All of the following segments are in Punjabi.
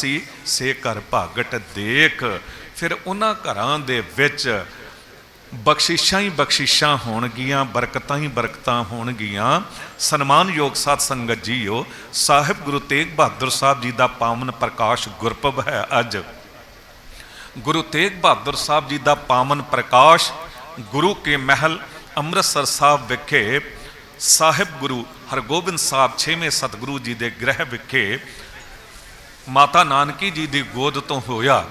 ਸੀ, ਸੇ ਘਰ ਭਾਗਟ ਦੇਖ। ਫਿਰ ਉਹਨਾਂ ਘਰਾਂ ਦੇ ਵਿੱਚ ਬਖਸ਼ਿਸ਼ਾਂ ਹੀ ਬਖਸ਼ਿਸ਼ਾਂ ਹੋਣਗੀਆਂ, ਬਰਕਤਾਂ ਹੀ ਬਰਕਤਾਂ ਹੋਣਗੀਆਂ। ਸਨਮਾਨਯੋਗ ਸਾਧ ਸੰਗਤ ਜੀਓ, ਸਾਹਿਬ ਗੁਰੂ ਤੇਗ ਬਹਾਦਰ ਸਾਹਿਬ ਜੀ ਦਾ ਪਾਵਨ ਪ੍ਰਕਾਸ਼ ਗੁਰਪੁਰਬ ਹੈ ਅੱਜ। ਗੁਰੂ ਤੇਗ ਬਹਾਦਰ ਸਾਹਿਬ ਜੀ ਦਾ ਪਾਵਨ ਪ੍ਰਕਾਸ਼ ਗੁਰੂ ਕੇ ਮਹਿਲ ਅੰਮ੍ਰਿਤਸਰ ਸਾਹਿਬ ਵਿਖੇ, ਸਾਹਿਬ ਗੁਰੂ ਹਰਗੋਬਿੰਦ ਸਾਹਿਬ 6ਵੇਂ ਸਤਿਗੁਰੂ ਜੀ ਦੇ ਗ੍ਰਹਿ ਵਿਖੇ ਮਾਤਾ ਨਾਨਕੀ ਜੀ ਦੀ ਗੋਦ ਤੋਂ ਹੋਇਆ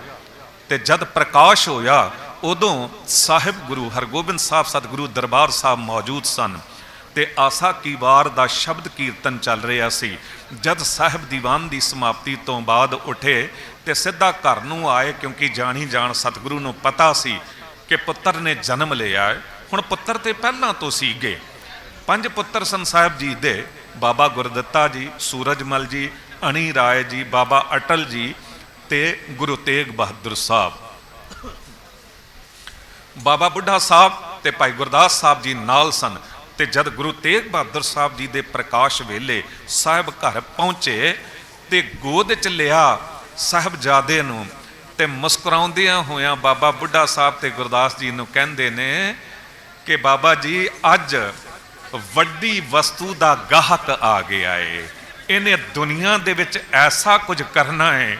ਤੇ ਜਦ ਪ੍ਰਕਾਸ਼ ਹੋਇਆ, ਉਦੋਂ ਸਾਹਿਬ ਗੁਰੂ ਹਰਗੋਬਿੰਦ ਸਾਹਿਬ, ਸਤਿਗੁਰੂ ਦਰਬਾਰ ਸਾਹਿਬ ਮੌਜੂਦ ਸਨ ਤੇ ਆਸਾ ਕੀ ਵਾਰ ਦਾ ਸ਼ਬਦ ਕੀਰਤਨ ਚੱਲ ਰਿਹਾ ਸੀ ਜਦ ਸਾਹਿਬ ਦੀਵਾਨ ਦੀ ਸਮਾਪਤੀ ਤੋਂ ਬਾਅਦ ਉਠੇ ਤੇ ਸਿੱਧਾ ਘਰ ਨੂੰ ਆਏ, ਕਿਉਂਕਿ ਜਾਣੀ ਜਾਣ ਸਤਿਗੁਰੂ ਨੂੰ ਪਤਾ ਸੀ ਕਿ ਪੁੱਤਰ ਨੇ ਜਨਮ ਲਿਆ ਹੈ। ਹੁਣ ਪੁੱਤਰ ਤੇ ਪਹਿਲਾਂ ਤੋਂ ਸੀਗੇ ਪੰਜ ਪੁੱਤਰ ਸਨ ਸਾਹਿਬ ਜੀ ਦੇ, ਬਾਬਾ ਗੁਰਦੱਤਾ ਜੀ, ਸੂਰਜਮਲ ਜੀ ਅਣੀ ਰਾਏ ਜੀ, ਬਾਬਾ ਅਟਲ ਜੀ ਤੇ ਗੁਰੂ ਤੇਗ ਬਹਾਦਰ ਸਾਹਿਬ। ਬਾਬਾ ਬੁੱਢਾ ਸਾਹਿਬ ਤੇ ਭਾਈ ਗੁਰਦਾਸ ਸਾਹਿਬ ਜੀ ਨਾਲ ਸਨ ਤੇ ਜਦ ਗੁਰੂ ਤੇਗ ਬਹਾਦਰ ਸਾਹਿਬ ਜੀ ਦੇ ਪ੍ਰਕਾਸ਼ ਵੇਲੇ ਸਾਹਿਬ ਘਰ ਪਹੁੰਚੇ ਤੇ ਗੋਦ ਚ ਲਿਆ ਸਾਹਿਬਜ਼ਾਦੇ ਨੂੰ ਤੇ ਮੁਸਕਰਾਉਂਦਿਆਂ ਹੋਇਆਂ ਬਾਬਾ ਬੁੱਢਾ ਸਾਹਿਬ ਤੇ ਗੁਰਦਾਸ ਜੀ ਨੂੰ ਕਹਿੰਦੇ ਨੇ ਕਿ ਬਾਬਾ ਜੀ, ਅੱਜ ਵੱਡੀ ਵਸਤੂ ਦਾ ਗਾਹਕ ਆ ਗਿਆ ਏ। ਇਹਨੇ ਦੁਨੀਆ ਦੇ ਵਿੱਚ ਐਸਾ ਕੁਝ ਕਰਨਾ ਹੈ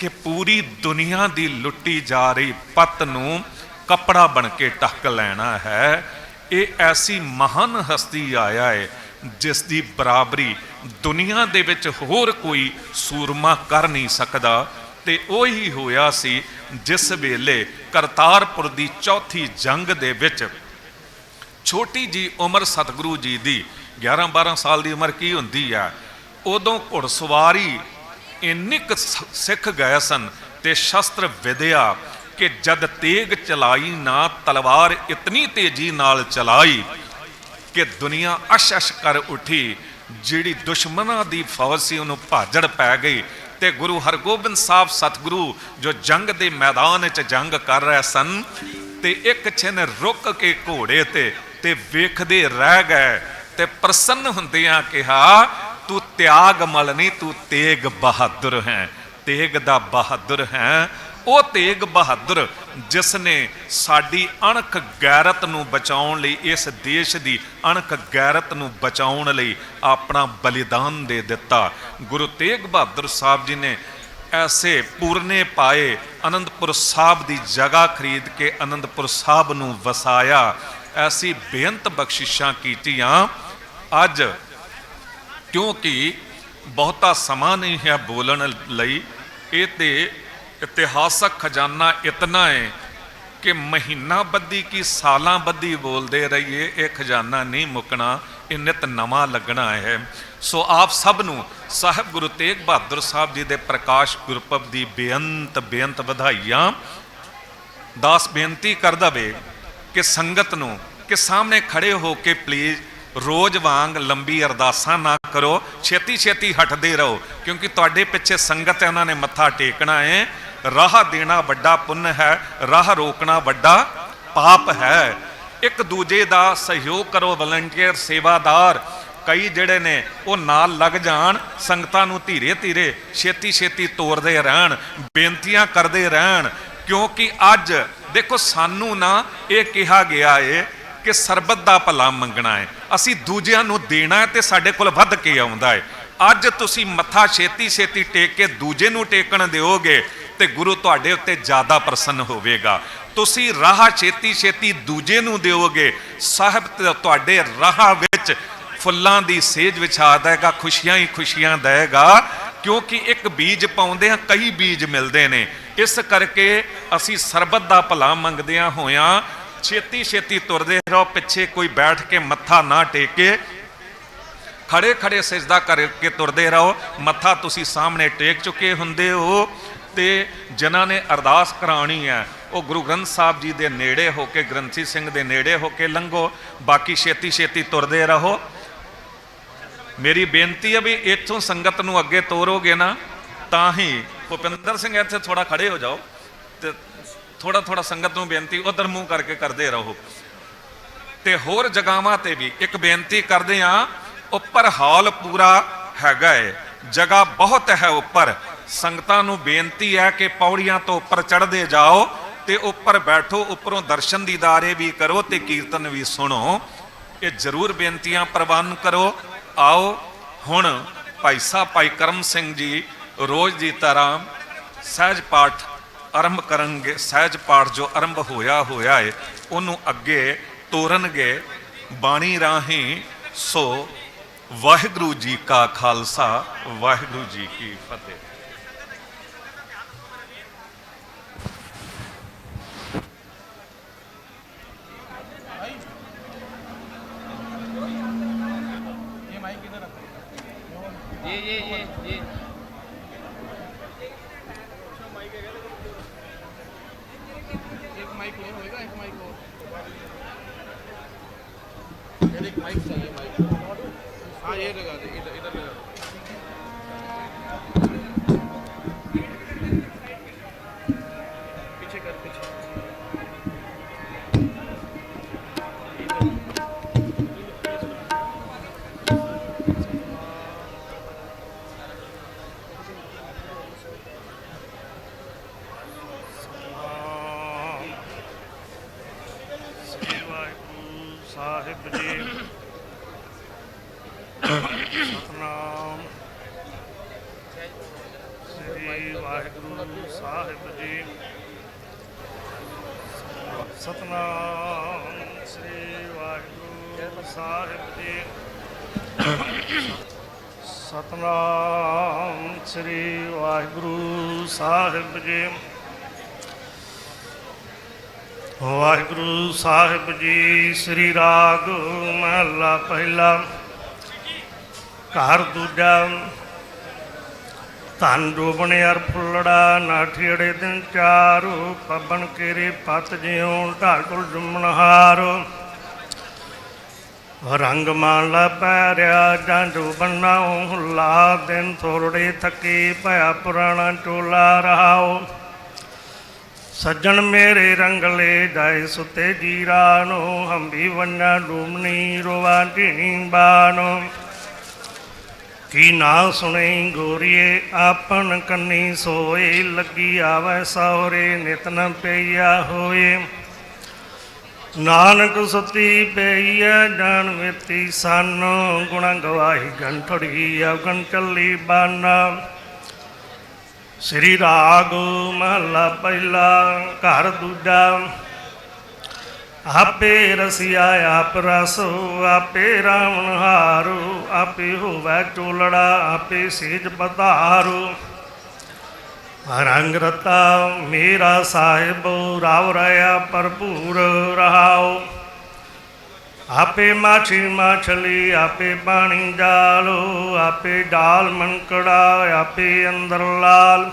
ਕਿ ਪੂਰੀ ਦੁਨੀਆ ਦੀ ਲੁੱਟੀ ਜਾ ਰਹੀ ਪਤ ਨੂੰ ਕਪੜਾ ਬਣ ਕੇ ਢੱਕ ਲੈਣਾ ਹੈ। ਇਹ ਐਸੀ ਮਹਾਨ ਹਸਤੀ ਆਇਆ ਹੈ ਜਿਸ ਦੀ ਬਰਾਬਰੀ ਦੁਨੀਆ ਦੇ ਵਿੱਚ ਹੋਰ ਕੋਈ ਸੂਰਮਾ ਕਰ ਨਹੀਂ ਸਕਦਾ ਤੇ ਉਹੀ ਹੋਇਆ ਸੀ ਜਿਸ ਵੇਲੇ ਕਰਤਾਰਪੁਰ ਦੀ ਚੌਥੀ ਜੰਗ ਦੇ ਵਿੱਚ ਛੋਟੀ ਜੀ ਉਮਰ ਸਤਿਗੁਰੂ ਜੀ ਦੀ 11 12 ਸਾਲ ਦੀ ਉਮਰ ਕੀ ਹੁੰਦੀ ਆ? ਉਦੋਂ ਘੁੜਸਵਾਰੀ ਇੰਨੀ ਕੁ ਸਿੱਖ ਗਏ ਸਨ ਤੇ ਸ਼ਸਤਰ ਵਿਦਿਆ ਕਿ ਜਦ ਤੇਗ ਚਲਾਈ ਨਾ ਤਲਵਾਰ ਇਤਨੀ ਤੇਜ਼ੀ ਨਾਲ ਚਲਾਈ ਕਿ ਦੁਨੀਆ ਅਸ਼ ਕਰ ਉਠੀ, ਜਿਹੜੀ ਦੁਸ਼ਮਣਾਂ ਦੀ ਫੌਜ ਸੀ ਉਹਨੂੰ ਭਾਜੜ ਪੈ ਗਈ ਤੇ ਗੁਰੂ ਹਰਗੋਬਿੰਦ ਸਾਹਿਬ ਸਤਿਗੁਰੂ ਜੋ ਜੰਗ ਦੇ ਮੈਦਾਨ ਚ ਜੰਗ ਕਰ ਰਹੇ ਸਨ ਤੇ ਇੱਕ ਛਿਨ ਰੁਕ ਕੇ ਘੋੜੇ ਤੇ ਤੇ ਵੇਖਦੇ ਰਹਿ ਗਏ ਤੇ ਪ੍ਰਸੰਨ ਹੁੰਦਿਆਂ ਕਿਹਾ ਤੂੰ ਤਿਆਗ ਮਲ ਨਹੀਂ, ਤੂੰ ਤੇਗ ਬਹਾਦਰ ਹੈ। ਤੇਗ ਦਾ ਬਹਾਦਰ ਹੈ। ਉਹ ਤੇਗ ਬਹਾਦਰ ਜਿਸ ਨੇ ਸਾਡੀ ਅਣਖ ਗੈਰਤ ਨੂੰ ਬਚਾਉਣ ਲਈ, ਇਸ ਦੇਸ਼ ਦੀ ਅਣਖ ਗੈਰਤ ਨੂੰ ਬਚਾਉਣ ਲਈ ਆਪਣਾ ਬਲੀਦਾਨ ਦੇ ਦਿੱਤਾ। ਗੁਰੂ ਤੇਗ ਬਹਾਦਰ ਸਾਹਿਬ ਜੀ ਨੇ ਐਸੇ ਪੂਰਨੇ ਪਾਏ, ਅਨੰਦਪੁਰ ਸਾਹਿਬ ਦੀ ਜਗ੍ਹਾ ਖਰੀਦ ਕੇ ਅਨੰਦਪੁਰ ਸਾਹਿਬ ਨੂੰ ਵਸਾਇਆ। ਐਸੀ ਬੇਅੰਤ ਬਖਸ਼ਿਸ਼ਾਂ ਕੀਤੀਆਂ। ਅੱਜ ਕਿਉਂਕਿ ਬਹੁਤਾ ਸਮਾਂ ਨਹੀਂ ਹੈ ਬੋਲਣ ਲਈ। ਇਹ ਤੇ ਇਤਿਹਾਸਕ ਖਜ਼ਾਨਾ ਇਤਨਾ ਹੈ ਕਿ ਮਹੀਨਾ ਬੱਦੀ ਕੀ ਸਾਲਾਂ ਬੱਦੀ ਬੋਲਦੇ ਰਹੀਏ, ਇਹ ਖਜ਼ਾਨਾ ਨਹੀਂ ਮੁੱਕਣਾ, ਇਹ ਨਿਤ ਨਵਾਂ ਲੱਗਣਾ ਹੈ। ਸੋ ਆਪ ਸਭ ਨੂੰ ਸਾਹਿਬ ਗੁਰੂ ਤੇਗ ਬਹਾਦਰ ਸਾਹਿਬ ਜੀ ਦੇ ਪ੍ਰਕਾਸ਼ ਗੁਰਪੁਰਬ ਦੀ ਬੇਅੰਤ ਬੇਅੰਤ ਵਧਾਈਆਂ। ਦਾਸ ਬੇਨਤੀ ਕਰਦਾ ਵੇ ਕਿ ਸੰਗਤ ਨੂੰ, ਕਿ ਸਾਹਮਣੇ ਖੜੇ ਹੋ ਕੇ ਪਲੀਜ਼ ਰੋਜ਼ ਵਾਂਗ ਲੰਬੀ ਅਰਦਾਸਾਂ ਨਾ ਕਰੋ ਛੇਤੀ ਛੇਤੀ ਹਟਦੇ ਰਹੋ, ਕਿਉਂਕਿ ਤੁਹਾਡੇ ਪਿੱਛੇ ਸੰਗਤ ਹੈ, ਉਹਨਾਂ ਨੇ ਮੱਥਾ ਟੇਕਣਾ ਹੈ। ਰਾਹ ਦੇਣਾ ਵੱਡਾ ਪੁੰਨ ਹੈ, ਰਾਹ ਰੋਕਣਾ ਵੱਡਾ ਪਾਪ ਹੈ। ਇੱਕ ਦੂਜੇ ਦਾ ਸਹਿਯੋਗ ਕਰੋ ਵਲੰਟੀਅਰ ਸੇਵਾਦਾਰ। ਕਈ ਜਿਹੜੇ ਨੇ, ਉਹ ਨਾਲ ਲੱਗ ਜਾਣ, ਸੰਗਤਾਂ ਨੂੰ ਧੀਰੇ ਧੀਰੇ ਛੇਤੀ ਛੇਤੀ ਤੋਰਦੇ ਰਹਿਣ, ਬੇਨਤੀਆਂ ਕਰਦੇ ਰਹਿਣ, ਕਿਉਂਕਿ ਅੱਜ ਦੇਖੋ ਸਾਨੂੰ ਨਾ ਇਹ ਕਿਹਾ ਗਿਆ ਏ ਕਿ ਸਰਬਤ ਦਾ ਭਲਾ ਮੰਗਣਾ ਹੈ। ਅਸੀਂ ਦੂਜਿਆਂ ਨੂੰ ਦੇਣਾ ਹੈ ਤੇ ਸਾਡੇ ਕੋਲ ਵੱਧ ਕੇ ਆਉਂਦਾ ਹੈ। ਅੱਜ ਤੁਸੀਂ ਮੱਥਾ ਛੇਤੀ ਛੇਤੀ ਟੇਕ ਕੇ ਦੂਜੇ ਨੂੰ ਟੇਕਣ ਦਿਓਗੇ ਤੇ ਗੁਰੂ ਤੁਹਾਡੇ ਉੱਤੇ ਜ਼ਿਆਦਾ ਪ੍ਰਸੰਨ ਹੋਵੇਗਾ। ਤੁਸੀਂ ਰਾਹ ਛੇਤੀ ਛੇਤੀ ਦੂਜੇ ਨੂੰ ਦਿਓਗੇ। ਸਾਹਿਬ ਤੁਹਾਡੇ ਰਾਹ ਵਿੱਚ ਫੁੱਲਾਂ ਦੀ ਸੇਜ ਵਿਛਾ ਦੇਗਾ, ਖੁਸ਼ੀਆਂ ਹੀ ਖੁਸ਼ੀਆਂ ਦੇਗਾ, ਕਿਉਂਕਿ ਇੱਕ ਬੀਜ ਪਾਉਂਦੇ ਆ ਕਈ ਬੀਜ ਮਿਲਦੇ ਨੇ। ਇਸ ਕਰਕੇ ਅਸੀਂ ਸਰਬਤ ਦਾ ਭਲਾ ਮੰਗਦਿਆਂ ਹੋਇਆਂ ਛੇਤੀ ਛੇਤੀ ਤੁਰਦੇ ਰਹੋ, ਪਿੱਛੇ ਕੋਈ ਬੈਠ ਕੇ ਮੱਥਾ ਨਾ ਟੇਕੇ। ਖੜੇ ਖੜੇ ਸਜਦਾ ਕਰਕੇ ਤੁਰਦੇ ਰਹੋ। ਮੱਥਾ ਤੁਸੀਂ ਸਾਹਮਣੇ ਟੇਕ ਚੁੱਕੇ ਹੁੰਦੇ ਹੋ ਤੇ ਜਿਨ੍ਹਾਂ ਨੇ ਅਰਦਾਸ ਕਰਾਉਣੀ ਹੈ, ਉਹ ਗੁਰੂ ਗ੍ਰੰਥ ਸਾਹਿਬ ਜੀ ਦੇ ਨੇੜੇ ਹੋ ਕੇ, ਗ੍ਰੰਥੀ ਸਿੰਘ ਦੇ ਨੇੜੇ ਹੋ ਕੇ ਲੰਘੋ। ਬਾਕੀ ਛੇਤੀ ਛੇਤੀ ਤੁਰਦੇ ਰਹੋ। ਮੇਰੀ ਬੇਨਤੀ ਹੈ ਵੀ ਇੱਥੋਂ ਸੰਗਤ ਨੂੰ ਅੱਗੇ ਤੋਰੋਗੇ ਨਾ, ਤਾਂ ਹੀ ਭੁਪਿੰਦਰ ਸਿੰਘ ਇੱਥੇ ਥੋੜਾ ਖੜੇ ਹੋ ਜਾਓ। ਥੋੜਾ ਥੋੜਾ ਸੰਗਤ ਨੂੰ ਬੇਨਤੀ, ਉਧਰ ਮੂੰਹ ਕਰਕੇ ਕਰਦੇ ਰਹੋ। ਤੇ ਹੋਰ ਜਗਾਵਾਂ ਤੇ ਵੀ ਇੱਕ ਬੇਨਤੀ ਕਰਦੇ ਆ ਉੱਪਰ ਹਾਲ ਪੂਰਾ ਹੈਗਾ ਏ। ਜਗ੍ਹਾ ਬਹੁਤ ਹੈ ਉੱਪਰ। ਸੰਗਤਾਂ ਨੂੰ ਬੇਨਤੀ ਹੈ ਕਿ ਪੌੜੀਆਂ ਤੋਂ ਉੱਪਰ ਚੜ੍ਹਦੇ ਜਾਓ ਤੇ ਉੱਪਰ ਬੈਠੋ, ਉੱਪਰੋਂ ਦਰਸ਼ਨ ਦੀਦਾਰੇ ਵੀ ਕਰੋ ਤੇ ਕੀਰਤਨ ਵੀ ਸੁਣੋ। ਇਹ ਜ਼ਰੂਰ ਬੇਨਤੀਆਂ ਪ੍ਰਵਾਨ ਕਰੋ। ਆਓ, ਹੁਣ ਭਾਈ ਸਾਹਿਬ, ਭਾਈ ਕਰਮ ਸਿੰਘ ਜੀ, ਰੋਜ਼ ਦੀ ਤਰ੍ਹਾਂ ਸਹਿਜ ਪਾਠ ਆਰੰਭ ਕਰਨਗੇ ਸਹਿਜ ਪਾਠ ਜੋ ਆਰੰਭ ਹੋਇਆ ਹੋਇਆ ਹੈ ਉਹਨੂੰ ਅੱਗੇ ਤੋਰਨਗੇ ਬਾਣੀ ਰਾਹੀਂ ਸੋ ਵਾਹਿਗੁਰੂ ਜੀ ਕਾ ਖਾਲਸਾ ਵਾਹਿਗੁਰੂ ਜੀ ਕੀ ਫਤਿਹ जी जी जी ਗੁਰੂ ਸਾਹਿਬ ਜੀ, ਸ੍ਰੀ ਰਾਗ ਮਹਲਾ ਪਹਿਲਾ। ਘਰ ਦੂਜਾ, ਧਨ ਡੋਬਣ ਅਰ ਫੁੱਲੜਾ ਨਾਠੀੜੇ ਦਿਨ ਚਾਰੂ ਪਬਨ ਕੇਰੇ ਪਤ ਜਿਉ ਢਾਕੁਲ ਜੁਮਨਹਾਰ ਰੰਗ ਮਾਲਾ ਪੈਰਿਆ ਜਾਂਡੂ ਬੰਨਾਉ ਹੁਲਾ ਦਿਨ ਥੋੜੇ ਥੱਕੀ, ਭਇਆ ਪੁਰਾਣਾ ਟੋਲਾ ਰਹਾਓ। ਸੱਜਣ ਮੇਰੇ ਰੰਗਲੇ ਜਾਏ, ਸੁਤੇ ਜੀਰਾ ਨੂੰ ਹੰਬੀ ਵੰਨਾ ਡੂਮਣੀ, ਰੋਵਾ ਢੀਣੀ ਬਾਨੋ। ਕੀ ਨਾ ਸੁਣੇ ਗੋਰੀਏ, ਆਪਨ ਕੰਨੀ ਸੋਏ, ਲੱਗੀ ਆਵੇ ਸਹੁਰੇ ਨਿਤਨ ਨ ਪਈਆ ਹੋਏ। ਨਾਨਕ ਸੁਤੀ ਪਈਆ ਜਾਣ ਵੇਤੀ ਸਾਨੂੰ, ਗੁਣ ਗਵਾਹੀ ਗੰਠੜੀ ਅਗਨ ਚੱਲੀ ਬਾਨਾ। ਸ੍ਰੀ ਰਾਗ ਮਹਲਾ ਪਹਿਲਾ, ਘਰ ਦੂਜਾ। ਆਪੇ ਰਸਿਆ, ਆਪ ਰਸੋ, ਆਪੇ ਰਾਵਣ ਹਾਰੂ, ਆਪੇ ਹੋਵੇ ਟੋਲੜਾ ਆਪੇ ਸੇਜ ਪਧਾਰੂ। ਰੰਗ ਰਤਾ ਮੇਰਾ ਸਾਹਿਬ, ਰਾਵ ਰਿਆ ਭਰਪੂਰ ਰਹਾਓ। ਆਪੇ ਮਾਛੀ ਮਾਛਲੀ, ਆਪੇ ਪਾਣੀ ਜਾਲੋ, ਆਪੇ ਡਾਲ ਮਨਕੜਾ ਆਪੇ ਅੰਦਰ ਲਾਲ।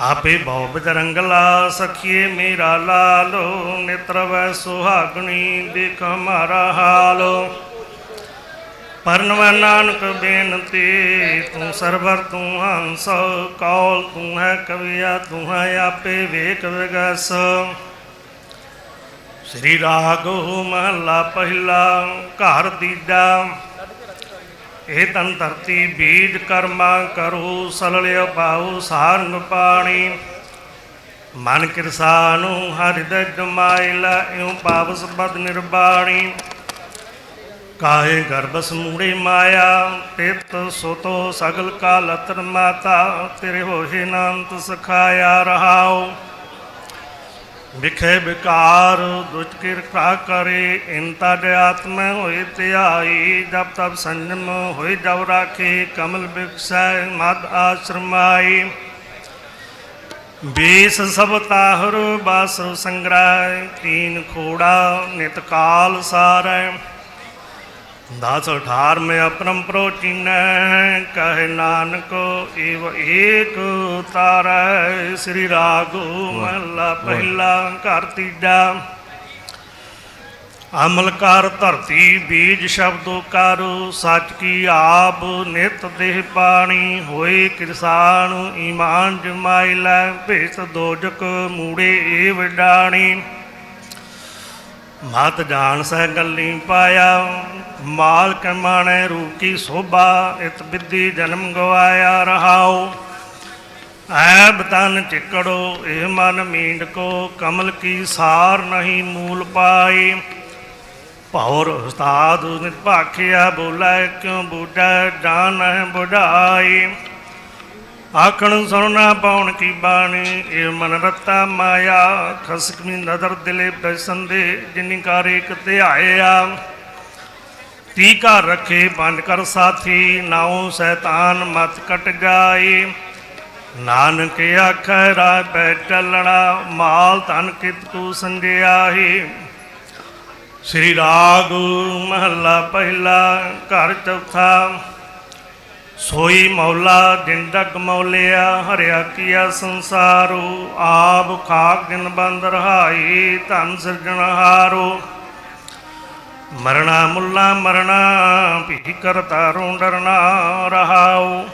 ਆਪੇ ਬਹੁ ਬਦਰੰਗਲਾ ਸਖੀਏ ਮੇਰਾ ਲਾਲੋ, ਨਿਤਰ ਵੈ ਸੁਹਾਗਣੀ ਦੇਖ ਹਮਾਰਾ ਹਾਲੋ। ਪਰਨਵ ਨਾਨਕ ਬੇਨਤੀ, ਤੂੰ ਸਰਵਰ ਤੂੰ ਹੰਸ, ਕੌਲ, ਤੂੰ ਹੈ ਕਵਿਆ, ਤੂੰ ਹੈ ਆਪੇ ਵੇਖ ਵਿਗਸ। ਸ੍ਰੀ ਰਾਗੋ ਮਹਲਾ ਪਹਿਲਾ, ਘਰ ਦੀਜਾ ਇਹ ਤਨ ਧਰਤੀ ਬੀਜ ਕਰਮਾ ਕਰੋ ਸਲਲਿਓ ਪਾਉ ਸਾਰੰਗ ਪਾਣੀ। ਮਨ ਕਿਰਸਾਨੂ ਹਰਿਦੈ ਜਮਾਇਲਾ ਇਉ ਪਾਵਸ ਬਦ ਨਿਰਬਾਣੀ। ਕਾਹੇ ਗਰਭ ਸਮੂੜੇ ਮਾਇਆ, ਤਿਤ ਸੁਤੋ ਸਗਲ ਕਾ ਲਤਨ ਮਾਤਾ, ਤੇਰੇ ਹੋਏ ਨਾਨਤ ਸਖਾਇਆ ਰਹਾਓ ਵਿਖੇ ਵਿਕਾਰ ਦੁਚ ਕਿਰਪਾ ਕਰੇ ਇੰਤਾ ਦੇ ਆਤਮੈ ਹੋਏ ਧਿਆਈ, ਜਬ ਤਬ ਸੰਜਮ ਹੋਏ ਜਬ ਰਾਖੇ, ਕਮਲ ਬਿਕਸੈ ਮਦ ਆਸ਼ਰਮਾਈ। ਬੀਸ ਸਭ ਤਾਹਰ ਬਾਸ ਸੰਗ੍ਰਹਿ, ਤੀਨ ਖੋੜਾ, ਨਿਤ ਕਾਲ ਸਾਰੈ। ਦਾਸ ਠਾਰ ਮੈਂ ਅਪਰਮ ਪ੍ਰੋਚੀਨੈ ਕਹੇ ਨਾਨਕ ਏਵ ਏਕ ਤਾਰੈ ਸ੍ਰੀ ਰਾਗੋ ਮਹਲਾ ਪਹਿਲਾ ਘਰ ਤੀਜਾ। ਅਮਲ ਕਰ ਧਰਤੀ ਬੀਜ ਸ਼ਬਦੋ ਕਰੋ ਸੱਚ ਕੀ ਆਪ ਨਿਤ ਦੇਹ ਪਾਣੀ ਹੋਏ ਕਿਰਸਾਨ ਈਮਾਨ ਜਮਾਈ ਲੈ ਭੇਸ ਦੋਜਕ ਮੂੜੇ ਏ ਵਡਾਣੀ ਮਤ ਜਾਣ ਸਹਿ ਗੱਲੀ ਪਾਇਆ ਮਾਲ ਕਮਾਣੇ ਰੂਕੀ ਸੋਭਾ, ਇਤ ਬਿੱਦੀ ਜਨਮ ਗਵਾਇਆ ਰਹਾਓ ਐਬ ਤਨ ਚਿਕੜੋ, ਇਹ ਮਨ ਮੀਂਡ ਕੋ ਕਮਲ ਕੀ ਸਾਰ ਨਹੀਂ ਮੂਲ ਪਾਈ। ਭੌਰ ਉਸਤਾਦ ਨਿਤ ਭਾਖਿਆ ਬੋਲੇ, ਕਿਉ ਬੂਝੈ ਜਾਣ ਬੁਢਾਈ ਆਖਣ ਸੁਣਨਾ ਪਾਉਣ ਕੀ ਬਾਣੀ ਇਹ ਮਨ ਰਤਾ ਮਾਇਆ ਖਸਕਮੀ ਨਦਰ ਦਿਲੇ ਬਸੰਦੇ ਜਿਨਿ ਕਾਰੇ ਇਕ ਧਿਆਇਆ ਤੀ ਘਰ ਰੱਖੇ ਬੰਦ ਕਰ ਸਾਥੀ, ਨਾਉ ਸ਼ੈਤਾਨ ਮਤ ਕਟ ਜਾਏ। ਨਾਨਕ ਆਖੈ ਰਾਹ ਪੈ ਚੱਲਣਾ, ਮਾਲ ਧਨ ਕਿਤ ਤੂ ਸੰਜਿਆਹੀ ਸ੍ਰੀ ਰਾਗ ਮਹੱਲਾ ਪਹਿਲਾ, ਘਰ ਚੌਥਾ ਸੋਈ ਮੌਲਾ ਦਿਨ ਜਗ ਮੌਲਿਆ, ਹਰਿਆ ਕੀਆ ਸੰਸਾਰੋ, ਆਪ ਖਾਕ ਦਿਨ ਬੰਦ ਰਹਾਈ, ਧਨ ਸਿਰਜਣਹਾਰੋ ਮਰਣਾ ਮੁੱਲਾ ਮਰਣਾ ਭੀ ਕਰਤਾ ਰੋਂ ਰਹਾਓ।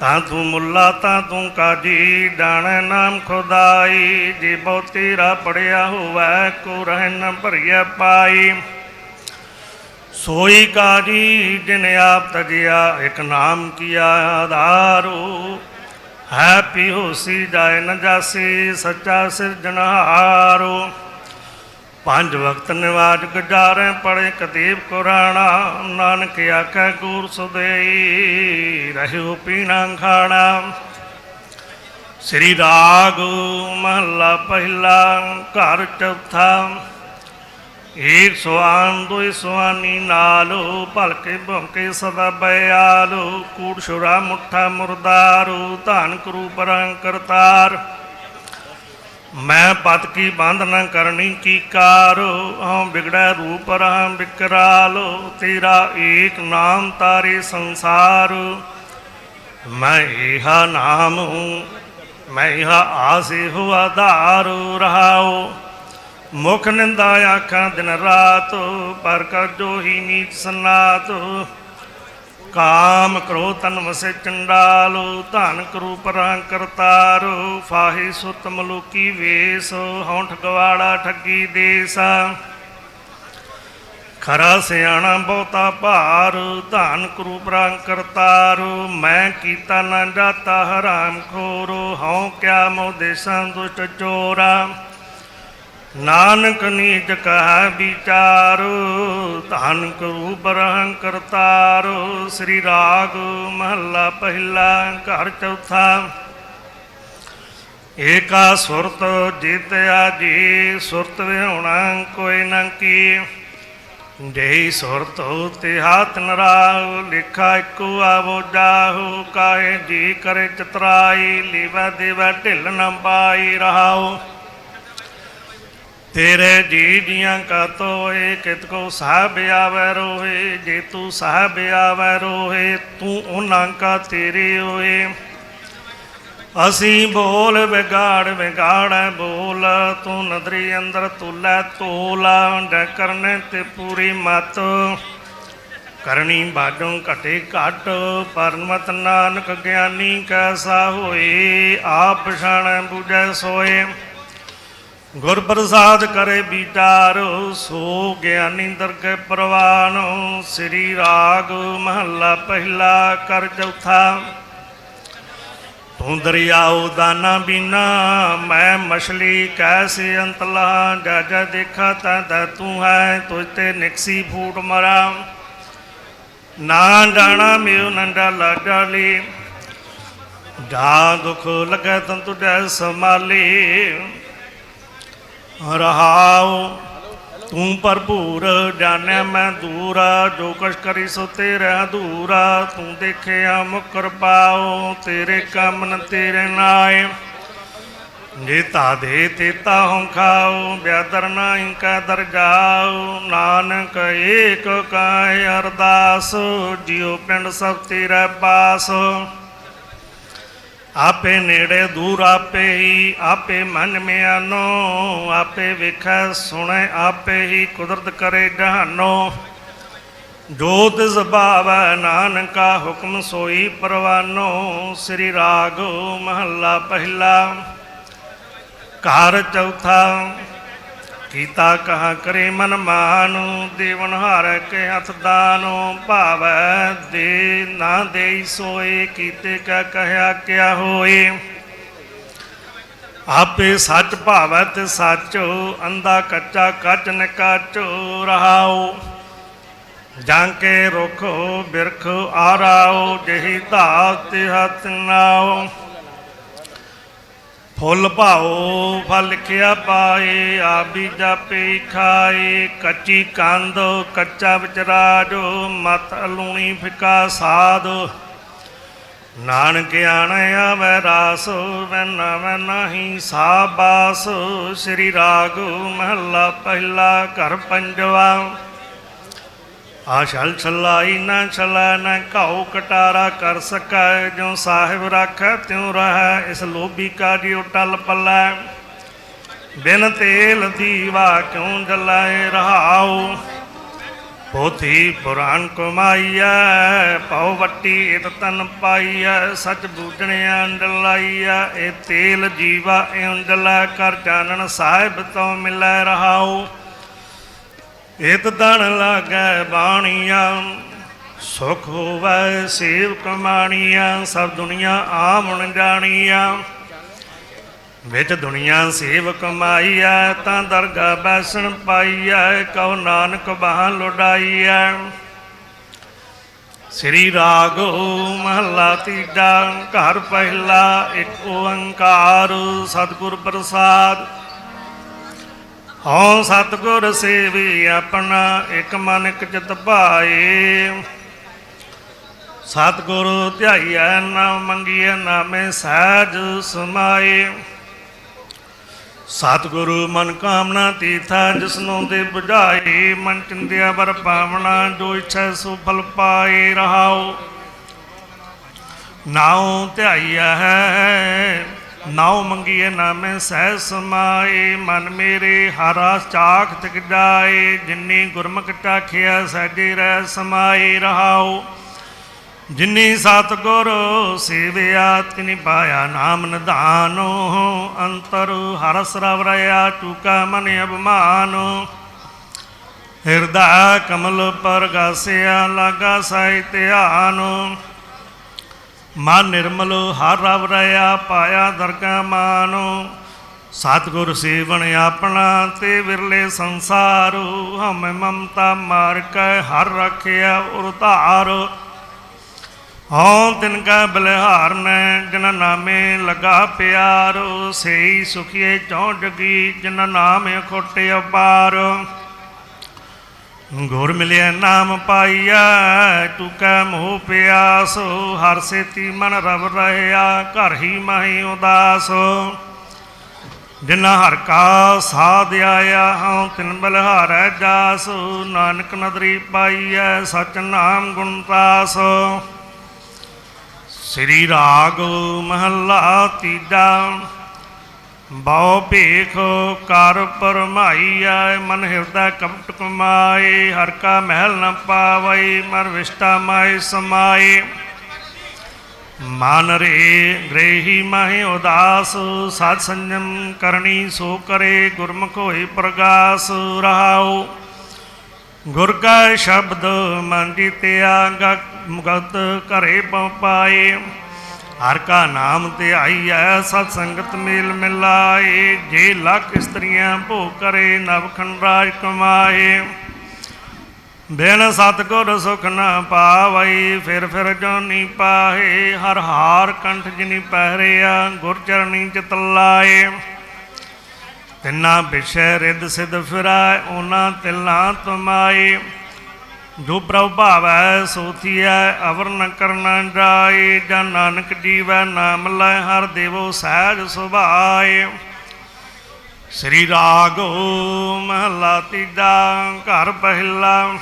ਤਾਂ ਤੂੰ ਮੁੱਲਾ, ਤਾਂ ਤੂੰ ਕਾਜੀ, ਡਾਣੇ ਨਾਮ ਖੁਦਾਈ। ਜੇ ਬਹੁ ਤੇਰਾ ਪੜਿਆ ਹੋਵੇ, ਕੋ ਰਹਿ ਨ ਭਰੀਆ ਪਾਈ। ਸੋਈ ਕਾਜੀ ਜਿਨ ਆਪ ਤਜਿਆ, ਇਕ ਨਾਮ ਕੀਆ ਆਧਾਰੋ? ਹੈ ਪਿਓਸੀ ਜਾਏ ਨ ਜਾਸੀ, ਸੱਚਾ ਸਿਰਜਣਹਾਰੋ ਪੰਜ ਵਕਤ ਨਿਵਾਜ ਗੁਜਾਰੇ ਪੜੇ ਕਤੀਬ ਕੁਰਾਣਾ ਨਾਨਕ ਆਖੈ, ਗੂਰ ਸੁਦੇਈ, ਰਹਿਓ ਪੀਣਾ ਖਾਣਾ। ਸ੍ਰੀ ਰਾਗ ਮਹੱਲਾ ਪਹਿਲਾ, ਘਰ ਚੌਥਾ। ਏਕ ਸੁਆਨ ਦੁਇ ਸੁਆਨੀ ਨਾਲੋ ਭਲਕੇ ਭੌਕੇ ਸਦਾ ਬਿਆਲੋ, ਕੂੜ ਛੁਰਾ ਮੁੱਠਾ ਮੁਰਦਾਰੂ, ਧਾਨ ਕਰੂ ਪਰੰ ਕਰਤਾਰ। ਮੈਂ ਪਤ ਕੀ ਬੰਧ ਨ ਕਰਨੀ ਕੀ ਕਾਰੋ, ਹਉ ਬਿਗੜਾ ਰੂਪ ਰਹਾ ਬਿਕਰਾਲੋ, ਤੇਰਾ ਏਕ ਨਾਮ ਤਾਰੇ ਸੰਸਾਰ। ਮੈਂ ਇਹਾ ਨਾਮ ਹੂੰ, ਮੈਂ ਇਹਾ ਆਸੇ ਹੋ ਆਧਾਰ ਰਹਾਓ ਮੁਖ ਨਿੰਦਾ ਆਖਾਂ ਦਿਨ ਰਾਤ, ਪਰ ਕਰ ਜੋ ਹੀ ਨੀਚ ਸਨਾਤ। ਕਾਮ ਕ੍ਰੋਧ ਤਨ ਵਸੇ ਚੰਡਾਲੋ, ਧਨ ਕਰੂ ਪਰਾਂ ਕਰਤਾਰੋ। ਫਾਹੀ ਸੁਤ ਮਲੂਕੀ ਵੇਸ ਹਉ ਠਗਵਾੜਾ ਠੱਗੀ ਦੇਸਾ। ਖਰਾ ਸਿਆਣਾ ਬਹੁਤਾ ਭਾਰ, ਧਨ ਕਰੂ ਪਰਾਂ ਕਰਤਾਰੋ। ਮੈਂ ਕੀਤਾ ਨਾ ਜਾਤਾ ਹਰਾਮ ਖੋਰੋ, ਹਉ ਕਿਆ ਮੋ ਦੇਸਾਂ ਦੁਸ਼ਟ ਚੋਰਾ। ਨਾਨਕ ਨੀਚ ਕਹਾ ਵਿਚਾਰੋ, ਧਨ ਕਰੂ ਬਰਹੰ ਕਰਤਾਰੋ ਸ੍ਰੀ ਰਾਗ ਮਹੱਲਾ ਪਹਿਲਾ ਘਰ ਚੌਥਾ। ਏਕਾ ਸੁਰਤ ਜੀਤਿਆ ਜੀ, ਸੁਰਤ ਵਿਹਉਣਾ ਕੋਈ ਨਾ ਕੀ। ਜੇ ਸੁਰਤ ਤੇ ਹਾਥ ਨਰਾਉ ਲਿਖਾ ਇਕੂ ਆਵੋ ਜਾਹੂ, ਕਾਹੇ ਜੀ ਕਰੇ ਚਤਰਾਈ, ਲੀਵਾ ਦੇਵਾ ਢਿੱਲ ਨਾ ਪਾਈ ਰਹਾਓ। ਤੇਰੇ ਜੀ ਦੀਆਂ ਕਾ ਤੋਏ ਕਿਤ ਕੋ ਸਾਹਿਬ ਆਵੈ ਰੋਏ ਜੇ ਤੂੰ ਸਾਹਿਬ ਆਵੈ ਰੋਏ ਤੂੰ ਉਹਨਾਂ ਕਾ ਤੇਰੇ ਹੋਏ। ਅਸੀਂ ਬੋਲ ਵਿਗਾੜ ਵਿਗਾੜੈ ਬੋਲ, ਤੂੰ ਨਦਰੀ ਅੰਦਰ ਤੁਲੈ ਤੋਲਾ ਡ ਕਰਨੇ ਤੇ ਪੂਰੀ ਮਤ। ਕਰਨੀ ਬਾਜੋਂ ਘਟੇ ਘਟ, ਪਰਮਤ ਨਾਨਕ ਗਿਆਨੀ ਕੈਸਾ ਹੋਏ, ਆਪ ਪਛਾਣੈ ਬੁਝੈ ਸੋਏ। ਗੁਰ ਪ੍ਰਸਾਦ ਕਰੇ ਵਿਚਾਰੋ, ਸੋ ਗਿਆਨੀ ਦਰਗਹਿ ਪ੍ਰਵਾਨੋ, ਸ੍ਰੀ ਰਾਗ ਮਹੱਲਾ ਪਹਿਲਾ ਕਰ ਚੌਥਾ। ਤੂੰ ਦਰਿਆਉ ਦਾਨਾ ਬਿਨਾ, ਮੈਂ ਮਛਲੀ ਕੈਸੇ ਅੰਤਲਾ ਜਜ ਦੇਖਾ ਤਾਂ ਤਾ ਤੂੰ ਹੈ, ਤੁਝ ਤੇ ਨਿਕਸੀ ਫੂਟ ਮਰਾ। ਨਾ ਜਾਣਾ ਮਿਉ ਨੰਡਾ ਲਾਗਾਲੀ ਜਾ ਦੁਖ ਲਗੈ ਤਨ ਤੁਝੈ ਸਮਾਲੀ ਰਹਾਉ ਤੂੰ ਭਰਪੂਰ ਜਾਣਿਆ ਮੈਂ ਦੂਰ। ਜੋ ਕਛ ਕਰੀ ਸੋ ਤੇਰਾ ਅਧੂਰਾ। ਤੂੰ ਦੇਖਿਆ ਮੁਕਰ ਪਾਉ ਤੇਰੇ ਕੰਮ ਨ ਤੇਰੇ ਨਾਏ। ਜੇ ਤਾ ਦੇ ਤੇ ਤਾ ਹਉ ਖਾਉ ਬਿਆਦਰ ਨਾਹੀ ਕਾ ਦਰ ਜਾਉ ਨਾਨਕ ਏਕ ਕਾਇ ਅਰਦਾਸ, ਜਿਉ ਪਿੰਡ ਸਭ ਤੇਰਾ ਪਾਸ। ਆਪੇ ਨੇੜੇ ਦੂਰ ਆਪੇ ਹੀ, ਆਪੇ ਮਨ ਮਿਆਨੋ, ਆਪੇ ਵੇਖੈ, ਸੁਣੈ, ਆਪੇ ਹੀ ਕੁਦਰਤ ਕਰੇ ਜਹਾਨੋ ਜੋਤ ਤਿਸ ਨਾਨਕਾ ਹੁਕਮ ਸੋਈ ਪਰਵਾਨੋ, ਸ੍ਰੀ ਰਾਗ ਮਹੱਲਾ ਪਹਿਲਾ। ਘਰ ਚੌਥਾ ਕੀਤਾ ਕਹਾ ਕਰੇ ਮਨ ਮਾਨੂ, ਦੇਵਨ ਹਾਰ ਕੇ ਹੱਥ ਦਾਨੋ, ਭਾਵੈ ਦੇ ਨਾ ਦੇਈ ਸੋਏ, ਕੀਤੇ ਕਾ ਕਹਿਆ ਕਿਆ ਹੋਏ। ਆਪੇ ਸੱਚ ਭਾਵੈ ਤੇ ਸਾਚੋ ਅੰਦਾ ਕੱਚਾ ਕੱਚ ਨ ਕਾਚੋ ਰਹਾਓ। ਜਾਂ ਕੇ ਰੁਖੋ ਬਿਰਖ ਆਰਾਓ, ਜਹੀ ਧਾਤ ਹੱਥ ਨਾਓ। ਫੁੱਲ ਭਾਓ, ਫਲ ਲਿਖਿਆ ਪਾਏ, ਆਬੀ ਜਾਪੇ, ਖਾਏ, ਕੱਚੀ ਕੰਦ ਕੱਚਾ ਵਿਚਰਾਜੋ, ਮਤ ਲੂਣੀ ਫਿਕਾ ਸਾਧ। ਨਾਨਕ ਆਣ ਆਵੈ ਰਾਸ ਵੈਨਾ ਵੈ ਨਹੀਂ ਸਾਬਾਸ। ਸ੍ਰੀ ਰਾਗ ਮਹੱਲਾ ਪਹਿਲਾ ਘਰ ਪੰਜਵਾ। ਆ ਛਲ ਛਲਾਈ ਨਾ ਛਲਾ ਨਾ ਘਾਉ ਕਟਾਰਾ ਕਰ ਸਕੈ ਜੋ ਸਾਹਿਬ ਰਾਖੈ ਤਿਉ ਰਹੈ, ਇਸ ਲੋਭੀ ਕਾ ਜਿਉ ਟਲ ਪਲੈ। ਬਿਨ ਤੇਲ ਦੀਵਾ ਕਿਉ ਜਲਾਏ ਰਹਾਉ? ਪੋਥੀ ਪੁਰਾਨ ਕਮਾਈਐ, ਪਉ ਵੱਟੀ ਇਤ ਤਨ ਪਾਈਐ, ਸਚ ਬੂਝਣਿਆ ਅੰਡਲਾਈਐ ਇਹ ਤੇਲ ਜੀਵਾ ਇਉਂ ਜਲੈ ਕਰ ਜਾਣਨ ਸਾਹਿਬ ਤੋਂ ਮਿਲੈ ਰਹਾਉ। ਇਤ ਦਣ ਲਾਗੈ ਬਾਣੀਆਂ, ਸੁਖ ਹੋਵੈ ਸੇਵ ਕਮਾਣੀਆਂ, ਸਭ ਦੁਨੀਆ ਆਮਣ ਜਾਣੀਆਂ। ਵਿੱਚ ਦੁਨੀਆ ਸੇਵ ਕਮਾਈਐ, ਤਾਂ ਦਰਗਾ ਬੈਸਣ ਪਾਈਐ, ਕਉ ਨਾਨਕ ਬਾਹ ਲੁਡਾਈਐ ਸ੍ਰੀ ਰਾਗੋ ਮਹੱਲਾ ਤੀਜਾ, ਘਰ ਪਹਿਲਾ, ਇੱਕ ਓੰਕਾਰ, ਸਤਿਗੁਰ ਪ੍ਰਸਾਦ। ਹਉ ਸਤਿਗੁਰ ਸੇਵੀ ਆਪਣਾ ਇੱਕ ਮਨ ਇਕ ਚਿਤ ਭਾਏ। ਸਤਿਗੁਰ ਧਿਆਈਐ ਨਾ ਮੰਗੀਐ ਨਾਮੇ ਸਹਿਜ ਸਮਾਏ। ਸਤਿਗੁਰੂ ਮਨ ਕਾਮਨਾ ਤੀਥਾ ਜਿਸਨੂੰ ਦੇ ਬੁਝਾਈ ਮਨ ਚਿੰਦਿਆ ਵਰ ਪਾਵਣਾ ਜੋ ਇੱਛਾ ਸੋ ਫਲ ਪਾਏ ਰਹਾਓ। ਨਾਉ ਧਿਆਈਆ ਹੈ ਨਾਉ ਮੰਗੀਏ ਨਾਮੇ ਸਹਿ ਸਮਾਏ, ਮਨ ਮੇਰੇ ਹਾਰਾ ਚਾਖ ਤਕ ਜਾਏ, ਜਿਨੀ ਗੁਰਮੁਖ ਟਾਖਿਆ ਸਹਿਜੇ ਰਹਿ ਸਮਾਏ ਰਹਾਓ ਜਿਨੀ ਸਤਿਗੁਰ ਸੇਵਿਆ, ਤਿਨੀ ਪਾਇਆ ਨਾਮ ਨਿਧਾਨੋ। ਅੰਤਰ ਹਰਸ ਸਰਵ ਰਿਆ ਚੁਕਾ ਮਨ ਅਭਮਾਨੋ। ਹਿਰਦਾ ਕਮਲ ਪਰਗਾਸਿਆ, ਲਾਗਾ ਸਾਈ ਧਿਆਨ। ਮਨ ਨਿਰਮਲ, ਹਰ ਰਵ ਰਿਆ ਪਾਇਆ ਦਰਗਾ ਮਾਨੋ। ਸਤਿਗੁਰ ਸੇਵਨ ਆਪਣਾ ਤੇ ਵਿਰਲੇ ਸੰਸਾਰੋ। ਹਮ ਮਮਤਾ ਮਾਰ ਕੇ ਹਰ ਰੱਖਿਆ ਉਰਧਾਰ ਹਉ ਤਿਨ ਕਾ ਬਲਿਹਾਰ ਨੇ ਜਿਨ ਨਾਮੇ ਲਗਾ ਪਿਆਰੋ। ਸਈ ਸੁਖੀਏ ਚੌਂ ਜਗੀ, ਜਿਨ ਨਾਮ ਖੋਟੇ ਅਪਾਰ। ਗੁਰ ਮਿਲਿਆ ਨਾਮ ਪਾਈਆ ਤੂੰ ਕੈ ਮੋਹ ਪਿਆਸੋ, ਹਰ ਸੇਤੀ ਮਨ ਰਵ ਰਹਿਆ, ਘਰ ਹੀ ਮਾਹੀ ਉਦਾਸ। ਜਿਨਾ ਹਰ ਕਾ ਸਾਧ ਆਇਆ, ਹਉ ਤਿਨ ਬਲਿਹਾਰੈ ਜਾਸ, ਨਾਨਕ ਨਦਰੀ ਪਾਈਐ, ਸਚ ਨਾਮ ਗੁਣ ਤਾਸ। ਸ੍ਰੀ ਰਾਗ ਮਹੱਲਾ ਤੀਜਾ। ਬਹੁ ਭੇਖ ਕਰ ਪਰਮਾਈਐ, ਮਨ ਹਿਰਦਾ ਕਪਟ ਕਮਾਏ, ਹਰ ਕਾ ਮਹਿਲ ਨ ਪਾਵਈ ਮਰ ਵਿਸ਼ਟਾ ਮਾਏ ਸਮਾਏ। ਮਨ ਰੇ ਗ੍ਰੇਹੀ ਮਹਿ ਉਦਾਸ, ਸਾਧ ਸੰਜਮ ਕਰਨੀ ਸੋ ਕਰੇ, ਗੁਰਮੁਖ ਹੋਈ ਪ੍ਰਗਾਸ, ਰਹਾਉ। ਗੁਰ ਕਾ ਸ਼ਬਦ ਮਨ ਜੀਤਿਆ ਮੁਗਤ ਘਰੇ ਪਉ ਪਾਏ ਹਰ ਕਾ ਨਾਮ ਤੇ ਆਈ ਆਈਐ ਸਤ ਸੰਗਤ ਮੇਲ ਮਿਲਾਏ, ਜੇ ਲੱਖ ਇਸਤਰੀਆਂ ਭੋ ਕਰੇ ਨਵਖਣ ਰਾਜ ਕਮਾਏ। ਬਿਨ ਸਤਗੁਰ ਸੁਖ ਨਾ ਪਾਵਈ, ਫਿਰ ਫਿਰ ਜੋਨੀ ਪਾਹੇ ਹਰ ਹਾਰ ਕੰਠ ਜਿਨੀ ਪਹਿਰਿਆ, ਗੁਰ ਚਰਣੀ ਚਿਤ ਲਾਏ। ਤਿੰਨਾ ਵਿਸ਼ੈ ਰਿੱਧ ਸਿਧ ਫਿਰਾਇ ਉਹਨਾਂ ਤਿਲਾਂ ਤੁਮਾਏ। ਜੋ ਪ੍ਰਭ ਭਾਵੈ ਸੋਥੀਐ, ਅਵਰ ਨ ਕਰਨਾ ਜਾਏ, ਜਾਂ ਨਾਨਕ ਜੀਵੈ ਨਾਮ ਲੈ ਹਰ ਦੇਵੋ ਸਹਿਜ ਸੁਭਾਏ। ਸ੍ਰੀ ਰਾਗੋ ਮਹਲਾ ਤੀਜਾ, ਘਰ ਪਹਿਲਾ।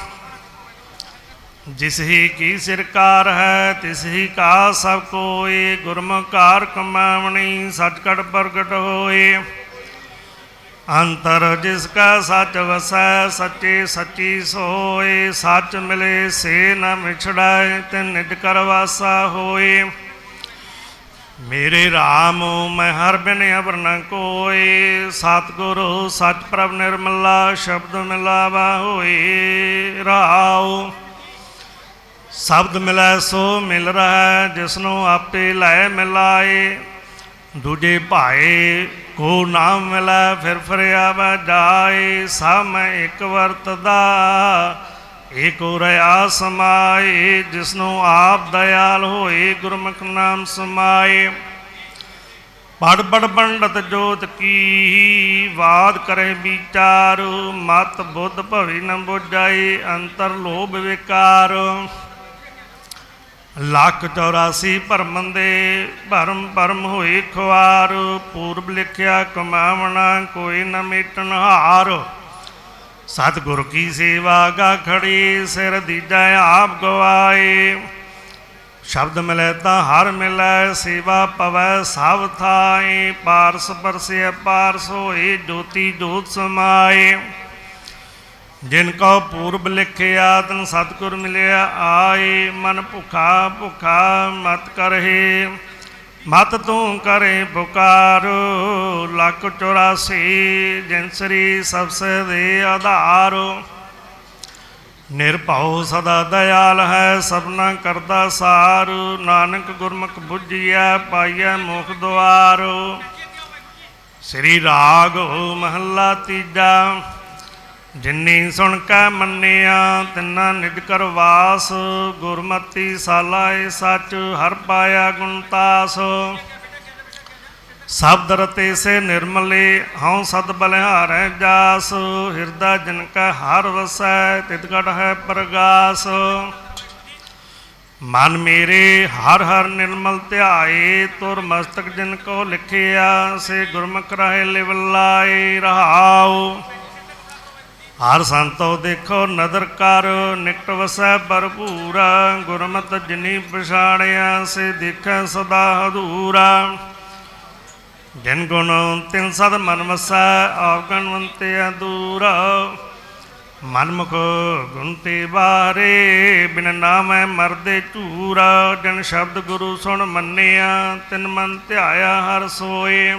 ਜਿਸ ਹੀ ਕੀ ਸਿਰਕਾਰ ਹੈ, ਤਿਸ ਹੀ ਕਾ ਸਭ ਕੋਏ ਗੁਰਮੁਖਾਰ ਕਮਾਵਣੀ ਸਤਕੜ ਪ੍ਰਗਟ ਹੋਏ। ਅੰਤਰ ਜਿਸ ਕਾ ਸੱਚ ਵਸੈ, ਸੱਚੇ ਸੱਚੀ ਸੋਏ, ਸੱਚ ਮਿਲੇ ਸੇ ਨ ਵਿਛੜਾਏ, ਤੇ ਨਿਜ ਕਰ ਵਾਸਾ ਹੋਏ। ਮੇਰੇ RAM ਮੈਂ ਹਰ ਬਿਨ ਅਵਰ ਨ ਕੋਏ। ਸਤਿਗੁਰੂ ਸੱਚ ਪ੍ਰਭ ਨਿਰਮਲਾ, ਸ਼ਬਦ ਮਿਲਾਵਾ ਹੋਏ। ਰਾਓ, ਸ਼ਬਦ ਮਿਲੈ ਸੋ ਮਿਲ ਰਹਾ, ਜਿਸਨੂੰ ਆਪੇ ਲੈ ਮਿਲਾਏ। ਦੂਜੇ ਭਾਏ ਕੋ ਨਾਮ ਮਿਲੈ ਫਿਰ ਫਿਰ ਜਾਏ ਸਭ ਇੱਕ ਵਰਤਦਾ। ਏਕੋ ਰਿਆ ਸਮਾਏ, ਜਿਸਨੂੰ ਆਪ ਦਇਆਲ ਹੋਏ, ਗੁਰਮੁਖ ਨਾਮ ਸਮਾਏ। ਪੜ ਪੜ ਪੰਡਤ ਜੋਤ ਕੀ ਬਾਤ ਕਰੇ ਵਿਚਾਰ। ਮਤ ਬੁੱਧ ਭਵੀ ਨ ਬੁਝਾਈ ਅੰਤਰ ਲੋਭ ਵਿਕਾਰ। ਲੱਖ 84 ਭਰਮ ਦੇ ਭਰਮ ਭਰਮ ਹੋਏ ਖੁਆਰ, ਪੂਰਬ ਲਿਖਿਆ ਕਮਾਵਣਾ ਕੋਈ ਨ ਮਿਟਣ ਹਾਰ। ਸਤਿਗੁਰ ਕੀ ਸੇਵਾ ਗਾ ਖੜੀ, ਸਿਰ ਦੀਜੈ ਆਪ ਗਵਾਏ। ਸ਼ਬਦ ਮਿਲੈ ਤਾਂ ਹਰ ਮਿਲੈ, ਸੇਵਾ ਪਵੈ ਸਭ ਥਾਏ। ਪਾਰਸ ਪਰਸੇ ਪਾਰਸ ਹੋਏ, ਜੋਤੀ ਜੋਤ ਸਮਾਏ। ਜਿਨ ਕੋ ਪੂਰਬ ਲਿਖਿਆ, ਤਨ ਸਤਿਗੁਰ ਮਿਲਿਆ, ਆਏ ਮਨ ਭੁਖਾ ਭੁਖਾ ਮਤ ਕਰਹਿ। ਮਤ ਤੂੰ ਕਰੇ ਪੁਕਾਰ, ਲੱਖ 84 ਜਿਨ ਸ੍ਰੀ ਸਭ ਦੇ ਆਧਾਰ। ਨਿਰਭਉ ਸਦਾ ਦਇਆਲ ਹੈ, ਸਭਨਾ ਕਰਦਾ ਸਾਰ। ਨਾਨਕ ਗੁਰਮੁਖ ਬੁੱਝਿਆ ਪਾਈਐ ਮੁਖ ਦੁਆਰ। ਸ੍ਰੀ ਰਾਗ ਮਹੱਲਾ ਤੀਜਾ। ਜਿਨੀ ਸੁਣ ਕੇ ਮੰਨਿਆ, ਤਿੰਨਾ ਨਿਜ ਕਰ ਵਾਸ। ਗੁਰਮਤੀ ਸਾਲਾ ਏ ਸੱਚ, ਹਰ ਪਾਇਆ ਗੁਣਤਾਸ ਸ਼ਬਦ ਰਤੇ ਸੇ ਨਿਰਮਲੇ, ਹਉ ਸਦ ਬਲਿਹਾਰੈ ਜਾਸ। ਹਿਰਦਾ ਜਿਨ ਕਾ ਹਰ ਵਸੈ, ਤਿਤ ਘਟ ਹੈ ਪ੍ਰਗਾਸ। ਮਨ ਮੇਰੇ ਹਰ ਹਰ ਨਿਰਮਲ ਧਿਆਏ, ਤੁਰ ਮਸਤਕ ਜਿਨ ਕੋ ਲਿਖਿਆ, ਸੇ ਗੁਰਮੁਖ ਰਹੇ ਲਿਵ ਲਾਏ ਰਹਾਉ। ਹਰ ਸੰਤੋ ਦੇਖੋ ਨਦਰ ਕਰ, ਨਿਕਟ ਵਸੈ ਭਰਪੂਰ, ਗੁਰਮਤ ਜਿਨੀ ਪਛਾਣਿਆ, ਸੇ ਦੇਖੈ ਸਦਾ ਹਦੂਰਾ। ਜਿਨ ਗੁਣ ਤਿਨ ਸਦ ਮਨ ਵਸੈ, ਆਪ ਗਣਵੰਤੇ ਦੂਰ। ਮਨਮੁਖ ਗੁਣ ਤੇ ਬਾਰੇ ਬਿਨ ਨਾਮੈ ਮਰਦੇ ਝੂਰਾ। ਜਨ ਸ਼ਬਦ ਗੁਰੂ ਸੁਣ ਮੰਨਿਆ, ਤਿਨ ਮਨ ਧਿਆਇਆ ਹਰ ਸੋਏ।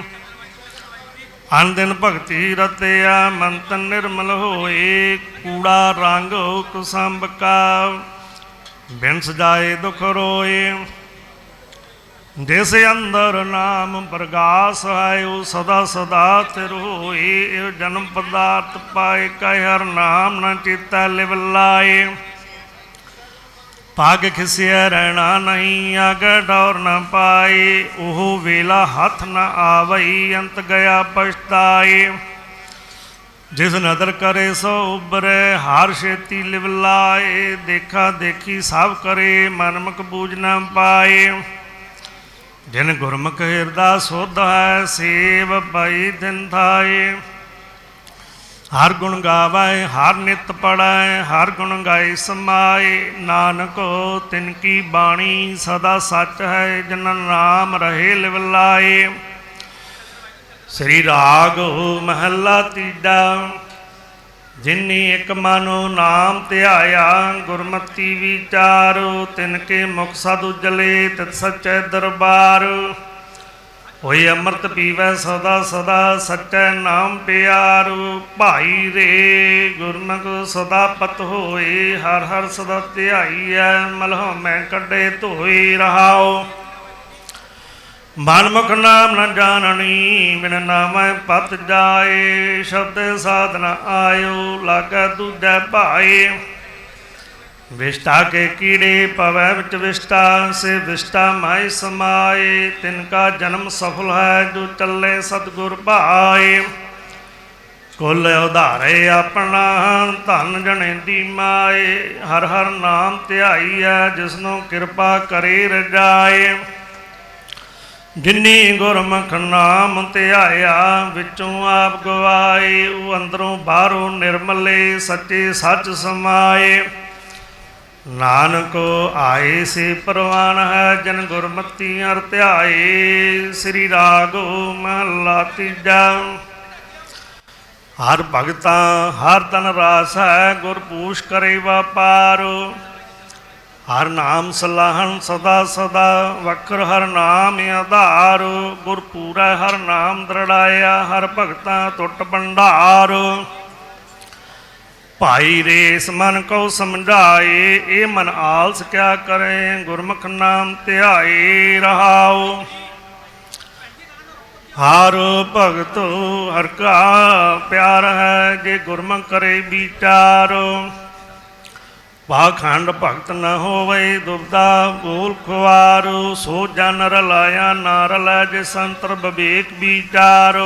ਅਨ ਦਿਨ ਭਗਤੀ ਰਤਿਆ ਮਨ ਨਿਰਮਲ ਹੋਏ, ਕੂੜਾ ਰੰਗ ਕੁਸੰਭ ਕਾ ਬਿਨ ਸਜਾਏ ਦੁਖ ਰੋਏ, ਜਿਸ ਅੰਦਰ ਨਾਮ ਪ੍ਰਗਾਸ ਆਇਓ ਸਦਾ ਸਦਾ ਤਿਰ ਹੋਏ। ਇਹ ਜਨਮ ਪਦਾਰਥ ਪਾਏ ਕਹਿ ਹਰ ਨਾਮ ਨਾ ਚਿਤੈ ਲਿਵ ਲਾਏ। ਪੱਗ ਖਿਸਿਆ ਰਹਿਣਾ ਨਹੀਂ ਅਗ ਡੌਰ ਨ ਪਾਏ, ਉਹ ਵੇਲਾ ਹੱਥ ਨ ਆਵਈ, ਅੰਤ ਗਿਆ ਪਛਤਾਏ। ਜਿਸ ਨਦਰ ਕਰੇ ਸੋ ਉਬਰੇ ਹਾਰ ਛੇਤੀ ਲਿਵ ਲਾਏ, ਦੇਖਾ ਦੇਖੀ ਸਭ ਕਰੇ ਮਨਮਕ ਬੂਝ ਨ ਪਾਏ। ਜਿਨ ਗੁਰਮੁਖ ਹਿਰਦਾ ਸੁਧ ਹੈ, ਸੇਵ ਪਈ ਦਿਨ ਥਾਏ। ਹਰ ਗੁਣ ਗਾਵੇ, ਹਰ ਨਿਤ ਪੜੈ ਹਰ ਗੁਣ ਗਾਏ ਸਮਾਏ। ਨਾਨਕੋ, ਤਿਨ ਕੀ ਬਾਣੀ ਸਦਾ ਸੱਚ ਹੈ ਜਨ ਨਾਮ ਰਹੇ ਲਿਵਲਾਏ ਸ੍ਰੀ ਰਾਗ ਮਹੱਲਾ ਤੀਜਾ, ਜਿਨੀ ਇੱਕ ਮਨੋ ਨਾਮ ਧਿਆਇਆ, ਗੁਰਮਤੀ ਵਿਚਾਰੋ, ਤਿਨ ਕੇ ਮੁਖ ਸਦ ਉਜਲੇ, ਤਿਤ ਸਚੈ ਦਰਬਾਰ। ਹੋਏ ਅੰਮ੍ਰਿਤ ਪੀਵੈ ਸਦਾ ਸਦਾ, ਸਚੈ ਨਾਮ ਪਿਆਰੂ। ਭਾਈ ਰੇ ਗੁਰਮੁਖ ਸਦਾ ਪਤ ਹੋਏ, ਹਰ ਹਰ ਸਦਾ ਧਿਆਈਐ, ਮਲਹ ਮੈਂ ਕੱਢੇ ਧੋਈ ਰਹਾਓ ਮਨਮੁਖ ਨਾਮ ਨ ਜਾਣਨੀ, ਬਿਨ ਨਾਮੈ ਪਤ ਜਾਏ, ਸ਼ਬਦ ਸਾਧਨ ਆਇਓ, ਲਾਗੈ ਦੂਜੈ ਭਾਏ। ਵਿਸ਼ਟਾ ਕੇ ਕੀੜੇ ਪਵੈ ਵਿੱਚ ਵਿਸ਼ਟਾ ਸੇ ਵਿਸ਼ਟਾ ਮਾਈ ਸਮਾਏ, ਤਿਨ ਕਾ ਜਨਮ ਸਫਲ ਹੈ, ਜੋ ਚੱਲੇ ਸਤਗੁਰ ਭਾਏ। ਕੁਲ ਉਧਾਰੇ ਆਪਣਾ, ਧਨ ਜਣੇ ਦੀ ਮਾਏ, ਹਰ ਹਰ ਨਾਮ ਧਿਆਈਐ ਜਿਸਨੂੰ ਕਿਰਪਾ ਕਰੇ ਰਜਾਏ। ਜਿਨੀ ਗੁਰਮੁਖ ਨਾਮ ਧਿਆਇਆ, ਵਿੱਚੋਂ ਆਪ ਗਵਾਏ, ਉਹ ਅੰਦਰੋਂ ਬਾਹਰੋਂ ਨਿਰਮਲੇ, ਸੱਚੇ ਸੱਚ ਸਮਾਏ। ਨਾਨਕ ਆਏ ਸੇ ਪ੍ਰਵਾਨ ਹੈ, ਜਨ ਗੁਰਮਤੀ ਅਰ ਧਿਆਏ ਸ੍ਰੀ ਰਾਗੋ ਮਹਲਾ ਤੀਜਾ। ਹਰ ਭਗਤਾ, ਹਰ ਤਨ ਰਾਸ ਹੈ ਗੁਰ ਪੂਛ ਕਰੇ ਵਪਾਰ। ਹਰ ਨਾਮ ਸਲਾਹਨ ਸਦਾ ਸਦਾ ਵਕਰ ਹਰ ਨਾਮ ਆਧਾਰ। ਗੁਰ ਪੂਰਾ ਹਰ ਨਾਮ ਦਰੜਾਇਆ, ਹਰ ਭਗਤਾਂ ਟੁੱਟ ਭੰਡਾਰ। ਭਾਈ ਰੇਸ ਮਨ ਕੋ ਸਮਝਾਏ, ਇਹ ਮਨ ਆਲਸ ਕਿਆ ਕਰੇ, ਗੁਰਮੁਖ ਨਾਮ ਧਿਆਏ ਰਹਾਓ ਹਰ ਭਗਤ ਹਰ ਕਾ ਪਿਆਰ ਹੈ, ਜੇ ਗੁਰਮੁਖ ਕਰੇ ਵਿਚਾਰ। ਪਾਖੰਡ ਭਗਤ ਨ ਹੋਵੇ ਦੁਬਦਾ ਬੋਲ ਖੁਆਰ, ਸੋ ਜਨ ਰਲਾਇਆ ਨਾ ਰਲੈ ਜੇ ਸੰਤਰ ਵਿਵੇਕ ਵਿਚਾਰ।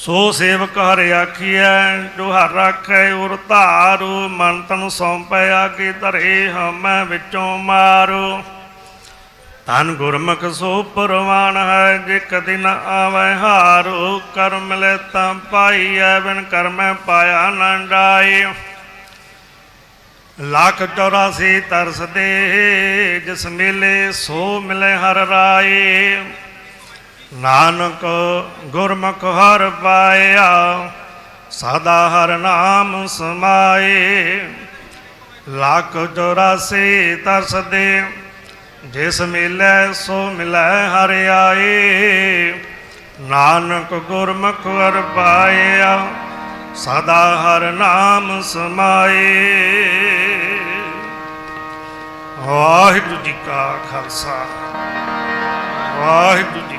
ਸੋ ਸੇਵਕ ਹਰ ਆਖੀਐ ਜੋ ਹਰ ਰਾਖੈ ਉਰ ਧਾਰੂ ਮਨ ਤਨ ਸੌਂਪੈ ਆਗੇ ਧਰੇ ਹਮੈ ਵਿੱਚੋਂ ਮਾਰੋ। ਤਨ ਗੁਰਮੁਖ ਸੋ ਪਰਵਾਨ ਹੈ ਜੇ ਕਦੇ ਨ ਆਵੈ ਹਾਰੋ ਕਰਮ ਮਿਲੇ ਤਾਂ ਪਾਈਐ, ਬਿਨ ਕਰਮੈ ਪਾਇਆ ਨਾ ਡਾਏ ਲੱਖ 84 ਤਰਸ ਦੇ, ਜਿਸ ਮਿਲੇ ਸੋ ਮਿਲੇ ਹਰ ਰਾਏ। ਨਾਨਕ ਗੁਰਮੁਖ ਹਰ ਪਾਇਆ, ਸਦਾ ਹਰ ਨਾਮ ਸਮਾਏ। ਲੱਖ 84 ਤਰਸ ਦੇ ਜਿਸ ਮਿਲੈ ਸੋ ਮਿਲੈ ਹਰ ਆਏ। ਨਾਨਕ ਗੁਰਮੁਖ ਹਰ ਪਾਇਆ, ਸਦਾ ਹਰ ਨਾਮ ਸਮਾਏ। ਵਾਹਿਗੁਰੂ ਜੀ ਕਾ ਖਾਲਸਾ, ਵਾਹਿਗੁਰੂ ਜੀ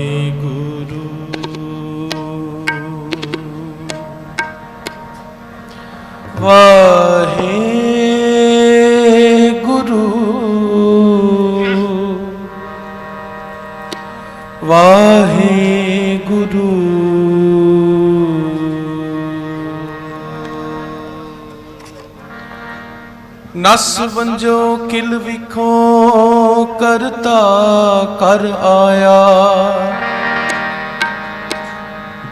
ਵਾਹਿਗੁਰੂ ਵਾਹਿਗੁਰੂ ਨਸ ਵੰਜੋ ਕਿਲ ਵਿਖੋ ਕਰਤਾ ਕਰ ਆਇਆ।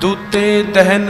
ਦੂਤੇ ਦਹਨ